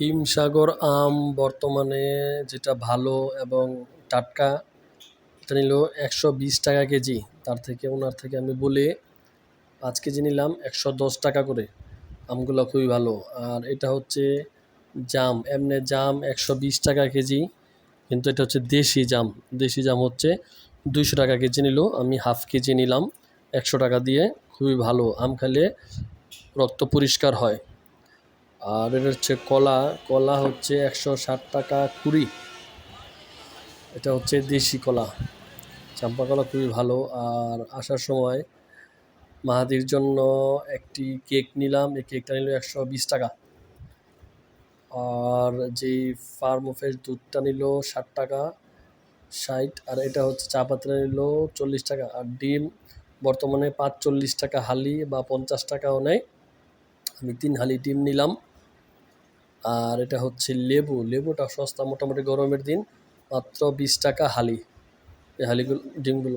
হিমসাগর আম বর্তমানে যেটা ভালো এবং টাটকা, এটা নিল একশো বিশ টাকা কেজি। তার থেকে, ওনার থেকে আমি বলে পাঁচ কেজি নিলাম, একশো দশ টাকা করে। আমগুলো খুবই ভালো। আর এটা হচ্ছে জাম, এমনি জাম একশো বিশ টাকা কেজি, কিন্তু এটা হচ্ছে দেশি জাম। দেশি জাম হচ্ছে দুইশো টাকা কেজি নিল, আমি হাফ কেজি নিলাম, একশো টাকা দিয়ে। খুবই ভালো। আম খেলে রক্ত পরিষ্কার হয়। আর এটা হচ্ছে কলা। কলা হচ্ছে একশো ষাট টাকা কুড়ি। এটা হচ্ছে দেশি কলা। চাম্পা কলা খুবই ভালো। আর আসার সময় মাহাদির জন্য একটি কেক নিলাম। এই কেকটা নিল একশো বিশ টাকা। আর যেই ফার্ম ফ্রেশ দুধটা নিল ষাট টাকা, ষাট, আর এটা হচ্ছে চা পাতা নিল চল্লিশ টাকা। আর ডিম বর্তমানে পাঁচ চল্লিশ টাকা হালি বা পঞ্চাশ টাকাও নেয়। আমি তিন হালি ডিম নিলাম। আর এটা হচ্ছে লেবু। লেবুটা সস্তা মোটামুটি গরমের দিন। মাত্র বিশ টাকা হালি। এই হালিগুলো, ডিমগুলো।